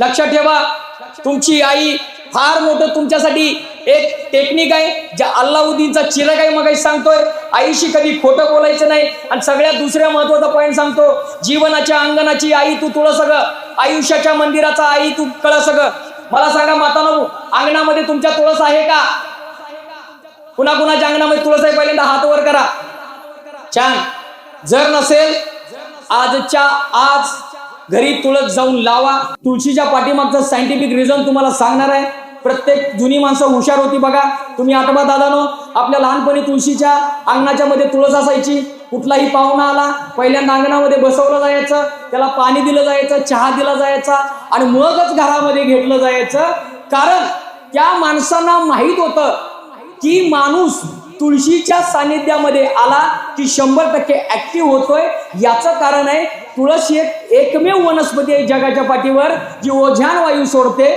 लक्षात ठेवा तुमची आई फार मोठं तुमच्यासाठी एक टेक्निक आहे ज्या अल्लाउद्दीनचा चिरक आहे मग सांगतोय. आईशी कधी खोटं बोलायचं नाही. आणि सगळ्यात दुसऱ्या महत्त्वाचा पॉईंट सांगतो जीवनाच्या अंगणाची आई तू तुला सगळं आयुष्याच्या मंदिराचा आई तू कळ सगळं. मला सांगा मातानो अंगणामध्ये तुमच्या तुळस आहे का? कुणा कुणाच्या अंगणामध्ये तुळस आहे? पहिल्यांदा हात वर करा. छान. जर नसेल आजच्या आज घरी तुळस जाऊन लावा. तुळशीच्या पाठीमागचं सायंटिफिक रिझन तुम्हाला सांगणार आहे. प्रत्येक जुनी माणसं हुशार होती बघा. तुम्ही आठवा दादानो आपल्या लहानपणी तुळशीच्या अंगणाच्या मध्ये तुळस असायची. कुठलाही पाहुणा आला पहिल्यांदा अंगणामध्ये बसवलं जायचं. त्याला पाणी दिलं जायचं चहा दिला जायचा आणि मगच घरामध्ये घेतलं जायचं. कारण त्या माणसांना माहीत होतं की माणूस तुळशीच्या सानिध्यामध्ये आला की शंभर टक्के ऍक्टिव्ह होतोय. याचं कारण आहे तुळस ही एक एकमेव वनस्पती आहे जगाच्या पाठीवर जी ओझान वायू सोडते.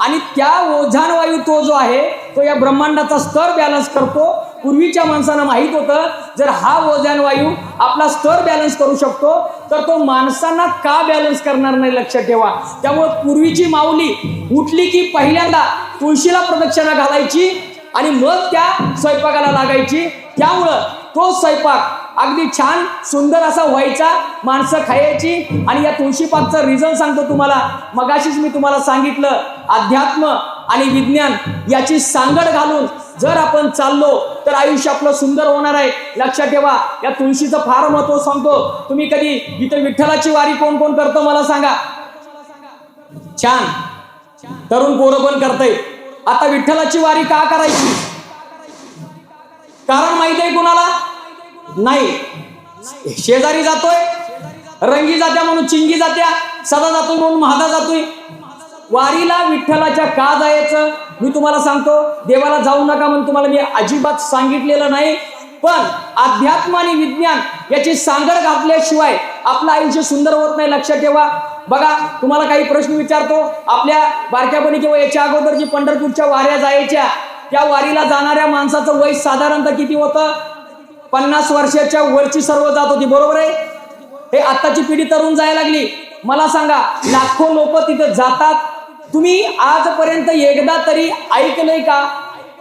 आणि त्या ओझान वायू तो जो आहे तो या ब्रह्मांडाचा स्तर बॅलन्स करतो. पूर्वीच्या माणसांना माहीत होतं जर हा ओझान वायू आपला स्तर बॅलन्स करू शकतो तर तो माणसांना का बॅलन्स करणार नाही लक्षात ठेवा. त्यामुळे पूर्वीची माऊली उठली की पहिल्यांदा तुळशीला प्रदक्षिणा घालायची आणि मग त्या स्वयंपाकाला लागायची. त्यामुळं तो स्वयंपाक अगदी छान सुंदर असा व्हायचा माणसं खायची. आणि या तुळशीपाकचं रिझन सांगतो तुम्हाला. मगाशीच मी तुम्हाला सांगितलं अध्यात्म आणि विज्ञान याची सांगड घालून जर आपण चाललो तर आयुष्य आपलं सुंदर होणार आहे. लक्षात ठेवा या तुळशीचं फार महत्त्व सांगतो. तुम्ही कधी इथे विठ्ठलाची वारी कोण कोण करतो मला सांगा. छान. तरुण पोरं पण करतय. आता विठ्ठलाची वारी का करायची? कारण माहिती आहे कुणाला? नाही. शेजारी जातोय रंगी जात्या म्हणून चिंगी जात्या सदा जातोय म्हणून महादा जातोय. वारीला विठ्ठलाच्या का जायचं मी तुम्हाला सांगतो देवाला जाऊ नका म्हणून तुम्हाला मी अजिबात सांगितलेलं नाही. पण अध्यात्म आणि विज्ञान याची सांगड घातल्याशिवाय आपलं आयुष्य सुंदर होत नाही लक्षात ठेवा. बघा तुम्हाला काही प्रश्न विचारतो आपल्या बारक्यापणी किंवा याच्या अगोदर जी पंढरपूरच्या वाऱ्या जायच्या त्या वारीला जाणाऱ्या माणसाचं वय साधारणतः किती होतं? पन्नास वर्षाच्या वरची सर्व जात होती बरोबर आहे? हे आत्ताची पिढी तरुण जायला लागली. मला सांगा लाखो लोक तिथे जातात? तुम्ही आजपर्यंत एकदा तरी ऐकलंय का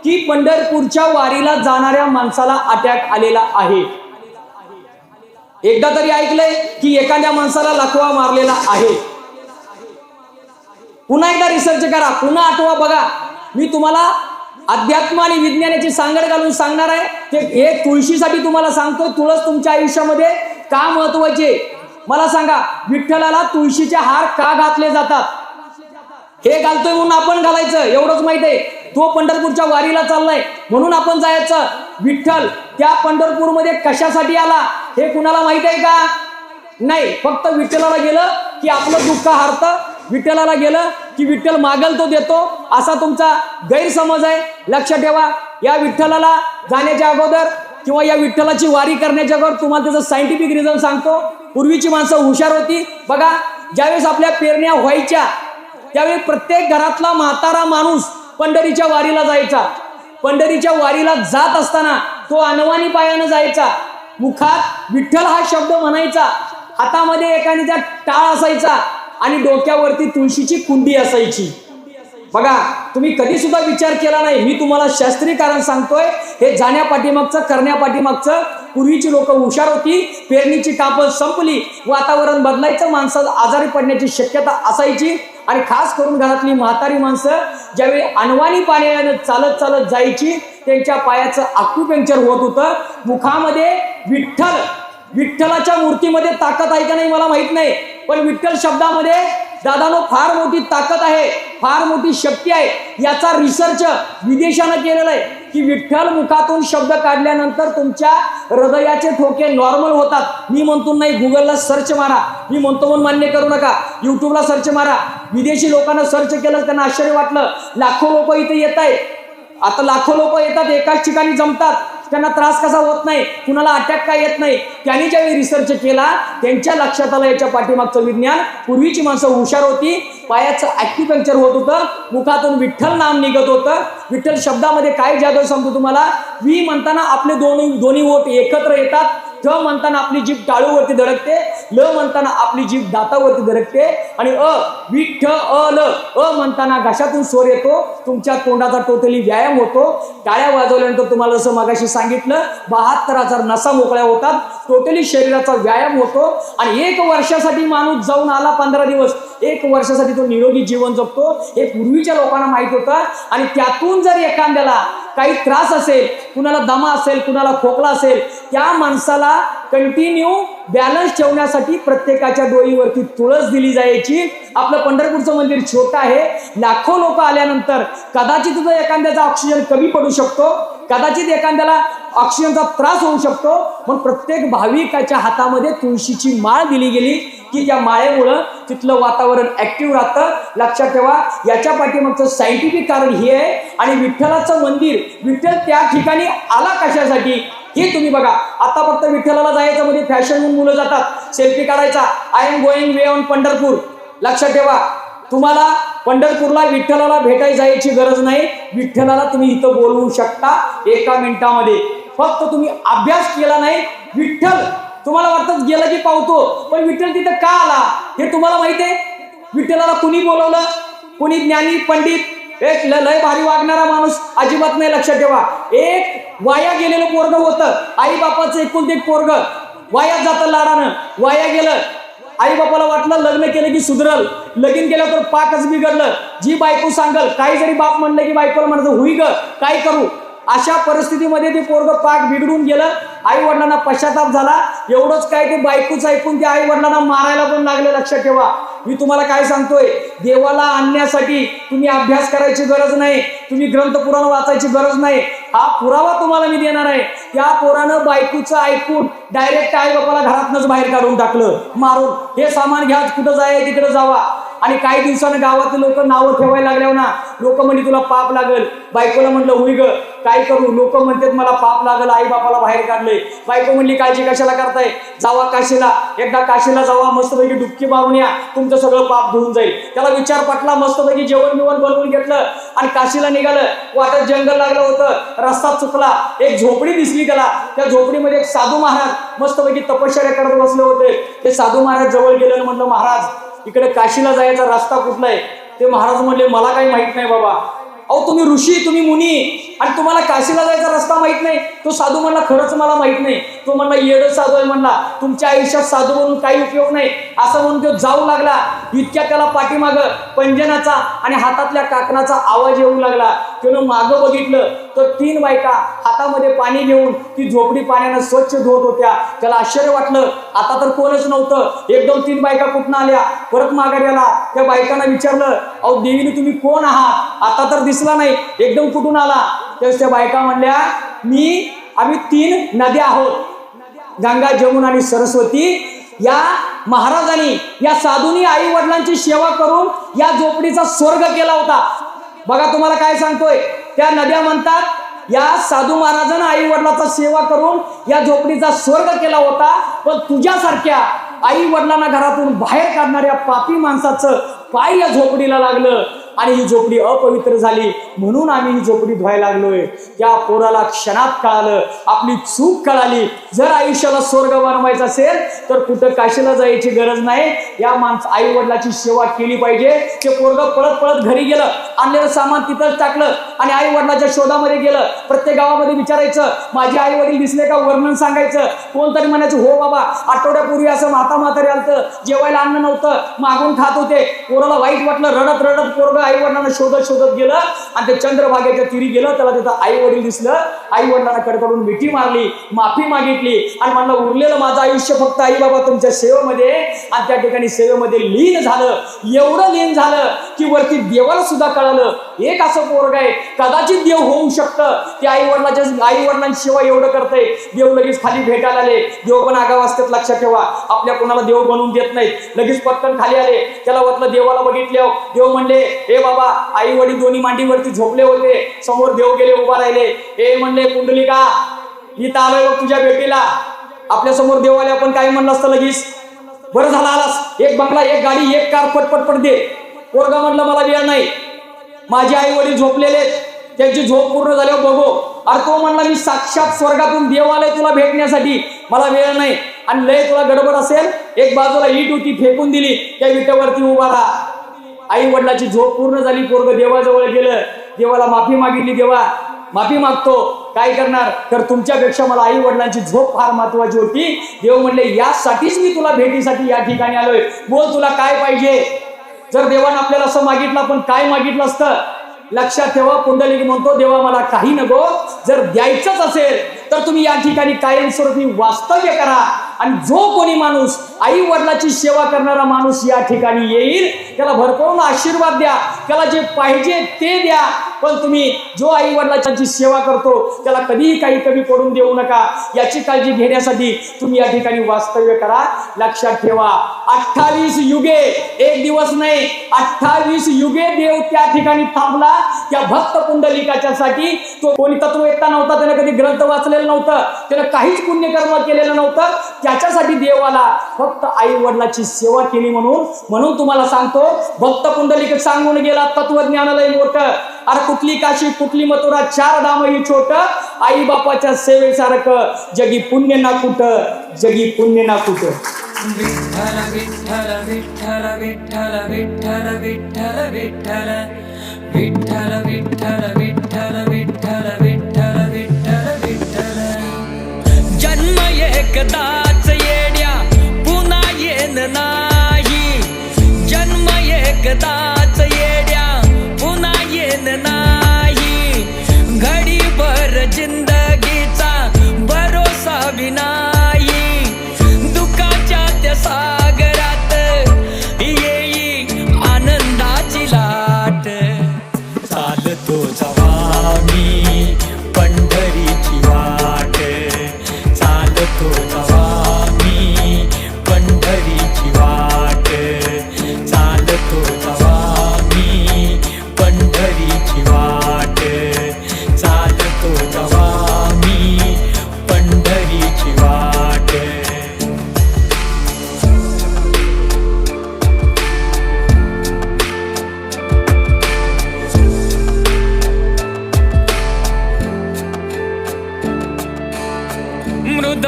की पंढरपूरच्या वारीला जाणाऱ्या माणसाला अटॅक आलेला आहे? एकदा तरी ऐकलंय की एखाद्या माणसाला लखवा मारलेला आहे? पुन्हा एकदा रिसर्च करा पुन्हा आठवा बघा. मी तुम्हाला अध्यात्म आणि विज्ञानाची सांगड घालून सांगणार आहे. ते हे तुळशीसाठी तुम्हाला सांगतो तुळस तुमच्या आयुष्यामध्ये का महत्त्वाचे मला सांगा विठ्ठलाला तुळशीचे हार का घातले जातात? हे घालतोय म्हणून आपण घालायचं एवढंच माहीत आहे. तो पंढरपूरच्या वारीला चाललाय म्हणून आपण जायचं. विठ्ठल त्या पंढरपूरमध्ये कशासाठी आला? हे कुणाला माहीत आहे का? नाही फक्त विठ्ठलाला गेलं की आपलं दुःख हारतं विठ्ठलाला गेलं की विठ्ठल मागल तो देतो असा तुमचा गैरसमज आहे. लक्ष ठेवा या विठ्ठलाला जाण्याच्या अगोदर किंवा या विठ्ठलाची वारी करण्याच्या अगोदर तुम्हाला त्याचं सायंटिफिक रिझन सांगतो. पूर्वीची माणसं हुशार होती. बघा ज्यावेळेस आपल्या पेरण्या व्हायच्या त्यावेळी प्रत्येक घरातला म्हातारा माणूस पंढरीच्या वारीला जायचा. पंढरीच्या वारीला जात असताना तो अनवानी पायानं जायचा. मुखात विठ्ठल हा शब्द म्हणायचा. हातामध्ये एकाने टाळ असायचा. आणि डोक्यावरती तुळशीची कुंडी असायची. बघा तुम्ही कधी सुद्धा विचार केला नाही मी तुम्हाला शास्त्रीय कारण सांगतोय हे जाण्या पाठीमागचं करण्या पाठीमागचं पूर्वीची लोक हुशार होती पेरणीची कापड संपली वातावरण बदलायचं माणसं आजारी पडण्याची शक्यता असायची. आणि खास करून घरातली म्हातारी माणसं ज्यावेळी अनवाणी पाण्यानं चालत चालत जायची त्यांच्या पायाचं अक्युपेंक्चर होत होतं. मुखामध्ये विठ्ठल विठ्ठलाच्या मूर्तीमध्ये ताकद आहे का नाही मला माहीत नाही. पण विठ्ठल शब्दामध्ये दादानो फार मोठी ताकद आहे फार मोठी शक्ती आहे. याचा रिसर्च विदेशानं केलेला आहे. की विठ्ठल मुखातून शब्द काढल्यानंतर तुमच्या हृदयाचे ठोके नॉर्मल होतात. मी म्हणतो नाही गुगलला सर्च मारा. मी म्हणतो म्हणून मान्य करू नका. युट्यूबला सर्च मारा. विदेशी लोकांना सर्च केलं त्यांना आश्चर्य वाटलं. लाखो लोक इथे येत आहेत आता लाखो लोक येतात एकाच ठिकाणी जमतात. त्यांना त्रास कसा होत नाही कुणाला अटॅक काय येत नाही त्यांनी ज्यावेळी रिसर्च केला त्यांच्या लक्षात आलं याच्या पाठीमागचं विज्ञान. पूर्वीची माणसं हुशार होती पायाचं ॲक्युपंक्चर होत होतं मुखातून विठ्ठल नाम निघत होतं. विठ्ठल शब्दामध्ये काय जादू सांगतो तुम्हाला? वी म्हणताना आपले दोन्ही दोन्ही ओठ एकत्र येतात ठ म्हणताना आपली जीभ टाळूवरती धडकते ल म्हणताना आपली जीभ दातावरती धडकते आणि अ विठ्ठ अ ल अ म्हणताना घशातून स्वर येतो तुमच्या तोंडाचा टोटली व्यायाम होतो. टाळ्या वाजवल्यानंतर तुम्हाला जसं मगाशी सांगितलं बहात्तर हजार नसा मोकळ्या होतात. टोटली शरीराचा व्यायाम होतो आणि एक वर्षासाठी माणूस जाऊन आला पंधरा दिवस. एक वर्षासाठी तो निरोगी जीवन जगतो हे पूर्वीच्या लोकांना माहीत होतं. आणि त्यातून जर एखाद्याला काही त्रास असेल कुणाला दमा असेल कुणाला खोकला असेल त्या माणसाला कंटिन्यू बॅलन्स ठेवण्यासाठी प्रत्येकाच्या डोईवरती तुळस दिली जायची. आपलं पंढरपूरचं मंदिर छोटं आहे. लाखो लोक आल्यानंतर कदाचित जर एखाद्याचा ऑक्सिजन कमी पडू शकतो. कदाचित एखाद्याला ऑक्सिजनचा त्रास होऊ शकतो. पण प्रत्येक भाविकाच्या हातामध्ये तुळशीची माळ दिली गेली की या माळेमुळं तिथलं वातावरण ऍक्टिव्ह राहतं. लक्षात ठेवा याच्या पाठीमागचं सायंटिफिक कारण हे आहे आणि विठ्ठलाचं मंदिर विठ्ठल त्या ठिकाणी आला कशासाठी? हे तुम्ही बघा. आता फक्त विठ्ठलाला जायचं म्हणजे फॅशन म्हणून मुलं जातात. सेल्फी काढायचा. I am going way on Pandharpur. लक्षात ठेवा. तुम्हाला पंढरपूरला विठ्ठलाला भेटायला जायची गरज नाही. विठ्ठलाला तुम्ही इथं बोलवू शकता एका मिनिटामध्ये. फक्त तुम्ही अभ्यास केला नाही विठ्ठल तुम्हाला वाटत गेलं की पावतो. पण विठ्ठल तिथं का आला? हे तुम्हाला माहिती आहे? विठ्ठलाला कुणी बोलवलं? कुणी ज्ञानी पंडित? एक ल- लय भारी वागणारा माणूस अजिबात नाही लक्षात ठेवा. एक वाया गेलेलं पोरग होतं. आई बापाचं एकुलते एक पोरग. वाया जातं लाडानं. वाया गेलं. आई बापाला वाटलं लग्न केलं की सुधरल. लगीन केलं तर पाकच बिघडलं. जी बायको सांगल काही जरी बाप म्हणलं की बायकोला म्हणत हुई ग काय करू? अशा परिस्थितीमध्ये ते पोरग पाक बिघडून गेलं. आई वडिलांना पश्चाताप झाला. एवढंच काय ते बायकोच ऐकून ते आई वडिलांना मारायला पण लागले. लक्षात ठेवा. मी तुम्हाला काय सांगतोय? देवाला आणण्यासाठी तुम्ही अभ्यास करायची गरज नाही. तुम्ही ग्रंथ पुराण वाचायची गरज नाही. हा पुरावा तुम्हाला मी देणार आहे. त्या पोरानं बायकोचं ऐकून डायरेक्ट आई बापाला घरातनच बाहेर काढून टाकलं. मारून. हे सामान घ्या कुठं जाय तिकडे जावा. आणि काही दिवसानं गावातले लोक नावं ठेवायला लागल्यावर ना लोक म्हणजे तुला पाप लागल. बायकोला म्हटलं होई ग काय करू? लोक म्हणतात मला पाप लागल आई बापाला बाहेर काढले बायको म्हणली काळजी कशाला करताय? जावा काशीला. एकदा काशीला जावा मस्तपैकी डुबकी मारून या तुमचं सगळं पाप धुवून जाईल. त्याला विचार पटला मस्तपैकी जेवण बिवण बनवून घेतलं आणि काशीला निघालं. वाटत जंगल लागलं होतं रस्ता चुकला. एक झोपडी दिसली त्याला. त्या झोपडीमध्ये एक साधू महाराज मस्तपैकी तपश्चर्या करत बसले होते. ते साधू महाराज जवळ गेले म्हणलं महाराज इकडे काशीला जायचा रस्ता कुठला आहे ते महाराज म्हणले मला काही माहीत नाही बाबा. अहो तुम्ही ऋषी तुम्ही मुनी आणि तुम्हाला काशीला जायचा रस्ता माहीत नाही? तो साधू म्हणला खरंच मला माहीत नाही. तो म्हणला येड साधू आहे म्हणला तुमच्या आयुष्यात साधू म्हणून काही उपयोग नाही. असं म्हणून तो जाऊ लागला. इतक्या त्याला पाठीमाग पंजनाचा आणि हातातल्या काकणाचा आवाज येऊ लागला. त्यानं मागं बघितलं तर तीन बायका हातामध्ये पाणी घेऊन ती झोपडी पाण्यानं स्वच्छ धुवत होत्या. त्याला आश्चर्य वाटलं आता तर कोणच नव्हतं. एकदम तीन बायका कुठनं आल्या? परत माघारी आला. त्या बायकांना विचारलं अहो देवीने तुम्ही कोण आहात? आता तर दिसला नाही. एकदम कुठून आला? तेव्हा त्या बायका म्हणल्या मी आम्ही तीन नद्या आहोत. गंगा जमुना आणि सरस्वती. या महाराजांनी या साधूंनी आई वडिलांची सेवा करून या झोपडीचा स्वर्ग केला होता. बघा तुम्हाला काय सांगतोय. त्या नद्या म्हणतात या साधू महाराजांना आई वडिलाचा सेवा करून या झोपडीचा स्वर्ग केला होता पण तुझ्यासारख्या आई वडिलांना घरातून बाहेर काढणाऱ्या पापी माणसाचं पाय या झोपडीला लागलं. आणि ही झोपडी अपवित्र झाली. म्हणून आम्ही ही झोपडी धुवायला लागलोय. त्या पोराला क्षणात कळालं आपली चूक कळाली. जर आयुष्याला स्वर्ग बनवायचा असेल तर कुठं काशीला जायची गरज नाही. या माणसं आई वडिलाची सेवा केली पाहिजे. ते पोरग पळत पळत घरी गेलं आणलेलं सामान तिथंच टाकलं आणि आई वडिलाच्या शोधामध्ये गेलं. प्रत्येक गावामध्ये विचारायचं माझे आई वडील दिसले का? वर्णन सांगायचं. कोणतरी म्हणायचं हो बाबा आठवड्यापूर्वी असं माता म्हातारी आलतं. जेवायला अन्न नव्हतं. मागून खात होते. पोराला वाईट वाटलं रडत रडत पोरग आई वडिलांना शोधत शोधत गेलं आणि ते चंद्रभागेच्या तिरी गेलं त्याला तिथं आई वडील दिसलं. आई वडिलांना कडकडून मिठी मारली माफी मागितली आणि म्हणलं उरलेलं माझं आयुष्य फक्त आई बाबा तुमच्या सेवेमध्ये आणि त्या ठिकाणी सेवेमध्ये लीन झालं. एवढं लीन झालं की वरती देवाला सुद्धा कळालं. एक असं पोरग आहे कदाचित देव होऊ शकतं. ते आई वडिलाच्या आई वडिलांची सेवा एवढं करतंय. देव लगेच खाली भेटायला आले. देव पण आगाव असतात लक्षात ठेवा. आपल्या कोणाला देव बनवून देत नाहीत. लगेच पटकन खाली आले. त्याला वाटलं देवाला बघितले देव म्हणले हे बाबा आई वडील दोन्ही मांडीवरती झोपले होते. समोर देव गेले उभा राहिले. हे म्हणले कुंडलिका इथं आलोय बघ तुझ्या बेटीला आपल्यासमोर देव आले आपण काय म्हणलं असतं लगेच. बरं झालं आलास. एक बंगला एक गाडी एक कार पटपट पट दे. पोरगा म्हणलं मला वेळ नाही. माझे आई वडील झोपलेले त्यांची झोप पूर्ण झाल्यावर हो, बघो. अरे तो म्हणला मी साक्षात स्वर्गातून देव आलाय तुला भेटण्यासाठी. मला वेळ नाही. आणि लय तुला गडबड असेल एक बाजूला ईट होती फेकून दिली. त्या विटेवरती उभा राहा. आई वडिलाची झोप पूर्ण झाली पोरग देवाजवळ गेलं. देवाला माफी मागितली देवा माफी मागतो. काय करणार? तर तुमच्यापेक्षा मला आई वडिलांची झोप फार महत्वाची होती. देव म्हणले यासाठीच मी तुला भेटीसाठी या ठिकाणी आलोय. बोल तुला काय पाहिजे? जर देवानं आपल्याला असं मागितलं पण काय मागितलं असतं? लक्षात ठेवा पुंडलिक म्हणतो देवा मला काही नको. जर द्यायचंच असेल तर तुम्ही या ठिकाणी कायमस्वरूपी वास्तव्य करा. आणि जो कोणी माणूस आई वडिलाची सेवा करणारा माणूस या ठिकाणी येईल त्याला भरपूर आशीर्वाद द्या. त्याला जे पाहिजे ते द्या. पण तुम्ही जो आई वडिलाची सेवा करतो त्याला कधीही काही कमी पडून देऊ नका. याची काळजी घेण्यासाठी तुम्ही या ठिकाणी वास्तव्य करा. लक्षात ठेवा. अठ्ठावीस युगे एक दिवस नाही अठ्ठावीस युगे देव त्या ठिकाणी थांबला. त्या भक्त पुंडलिकाच्या साठी तो कोणी तत्ववेत्ता नव्हता त्याने कधी ग्रंथ वाचलेलं नव्हतं त्यानं काहीच पुण्यकर्म केलेलं नव्हतं. त्याच्यासाठी देवाला फक्त आई वडिलाची सेवा केली म्हणून म्हणून तुम्हाला सांगतो भक्त पुंडलिक सांगून गेला तत्वज्ञानालय मोठं. अरे कुठली काशी कुठली मथुरा चार धाम ही छोट आई बापाच्या सेवेसारखं जगी पुण्य ना कुठं जगी पुण्य ना कुठं विठ्ठल विठ्ठल विठ्ठल विठ्ठल विठ्ठल विठ्ठल विठ्ठल विठ्ठल विठ्ठल विठ्ठल विठ्ठल विठ्ठल विठ्ठल विठ्ठल जन्म एकदाच येड्या पुन्हा येन नाही जन्म एकदा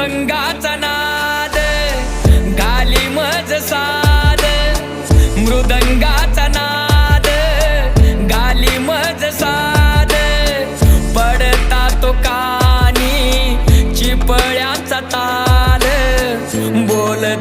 गंगाचा ना